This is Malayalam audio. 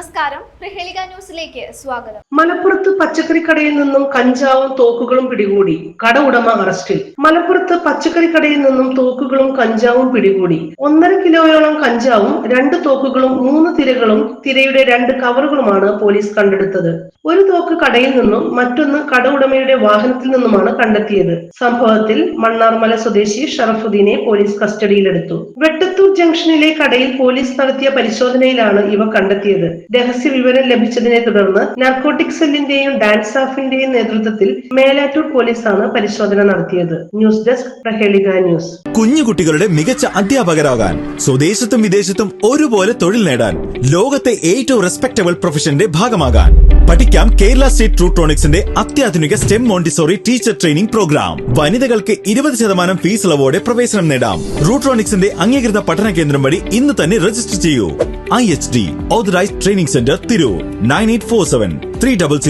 നമസ്കാരം. പ്രഹേളിക ന്യൂസിലേക്ക് സ്വാഗതം. മലപ്പുറത്ത് പച്ചക്കറി കടയിൽ നിന്നും കഞ്ചാവും തോക്കുകളും പിടികൂടി. കട ഉടമ അറസ്റ്റിൽ. മലപ്പുറത്ത് പച്ചക്കറി കടയിൽ നിന്നും തോക്കുകളും കഞ്ചാവും പിടികൂടി. ഒന്നര കിലോയോളം കഞ്ചാവും രണ്ട് തോക്കുകളും മൂന്ന് തിരകളും തിരയുടെ രണ്ട് കവറുകളുമാണ് പോലീസ് കണ്ടെടുത്തത്. ഒരു തോക്ക് കടയിൽ നിന്നും മറ്റൊന്ന് കട ഉടമയുടെ വാഹനത്തിൽ നിന്നുമാണ് കണ്ടെത്തിയത്. സംഭവത്തിൽ മണ്ണാർമല സ്വദേശി ഷറഫുദ്ദീനെ പോലീസ് കസ്റ്റഡിയിലെടുത്തു. വെട്ടത്തൂർ ജംഗ്ഷനിലെ കടയിൽ പോലീസ് നടത്തിയ പരിശോധനയിലാണ് ഇവ കണ്ടെത്തിയത്. രഹസ്യ വിവരം ലഭിച്ചതിനെ തുടർന്ന് നാർക്കോട്ടിക് സെല്ലിന്റെയും ഡാൻസ് സ്റ്റാഫിന്റെയും നേതൃത്വത്തിൽ മേലാറ്റൂർ പോലീസാണ് പരിശോധന നടത്തിയത്. News desk Prahelika news. കുഞ്ഞുകുട്ടികളുടെ മികച്ച അധ്യാപകരാകാൻ സ്വദേശത്തും വിദേശത്തും ഒരുപോലെ തൊഴിൽ നേടാൻ ലോകത്തെ ഏറ്റവും റെസ്പെക്ടബിൾ പ്രൊഫഷന്റെ ഭാഗമാകാൻ. പഠിക്കാം കേരള സ്റ്റേറ്റ് ട്രൂട്രോണിക്സിന്റെ അത്യാധുനിക STEM Montessori teacher training programme. വനിതകൾക്ക് ഇരുപത് ശതമാനം ഫീസ് ഇളവോടെ പ്രവേശനം നേടാം. റൂട്രോണിക്സിന്റെ അംഗീകൃത പഠന കേന്ദ്രം വഴി ഇന്ന് തന്നെ രജിസ്റ്റർ ചെയ്യൂ. IHD, Authorized Training Center, Thiru, 9847 300